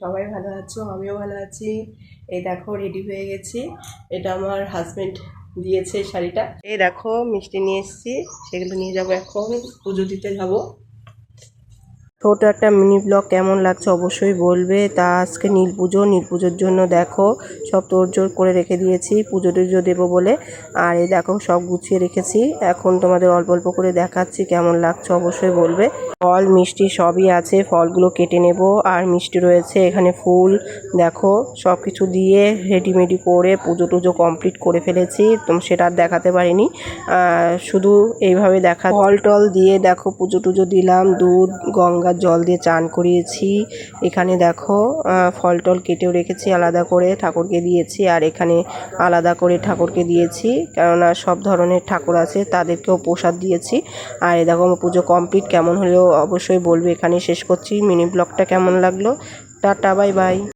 সবাই ভালো আছো, আমিও ভালো আছি। এই দেখো রেডি হয়ে গেছি। এটা আমার হাজব্যান্ড দিয়েছে শাড়িটা। এই দেখো, মিষ্টি নিয়ে এসেছি, সেগুলো নিয়ে যাব এখন, পুজো দিতে যাব। ছোট একটা মিনি ব্লগ কেমন লাগছে অবশ্যই বলবে। তা আজকে নীল পুজো, নীল পুজোর জন্য দেখো, সব তোড়জোড় করে রেখে দিয়েছি, পুজো টুজো দেবো বলে। আর এই দেখো, সব গুছিয়ে রেখেছি। এখন তোমাদের অল্প অল্প করে দেখাচ্ছি কেমন লাগছে অবশ্যই বলবে। ফল, মিষ্টি সবই আছে, ফলগুলো কেটে নেব। আর মিষ্টি রয়েছে, এখানে ফুল, দেখো সব কিছু দিয়ে রেডিমেডি করে পুজো টুজো কমপ্লিট করে ফেলেছি। সেটা আর দেখাতে পারিনি। শুধু এইভাবে দেখা। ফল টল দিয়ে দেখো, পুজো টুজো দিলাম, দুধ গঙ্গার জল দিয়ে চান করিয়েছি। এখানে দেখো ফল টল কেটেও রেখেছি, আলাদা করে ঠাকুরকে দিয়েছি, আর এখানে আলাদা করে ঠাকুরকে দিয়েছি, কেননা সব ধরনের ঠাকুর আছে, তাদেরকেও প্রসাদ দিয়েছি। আর এ দেখো পুজো কমপ্লিট কেমন হলেও অবশ্যই বলবে এখানে শেষ করছি। মিনি ব্লগটা কেমন লাগল? Tata, bye bye.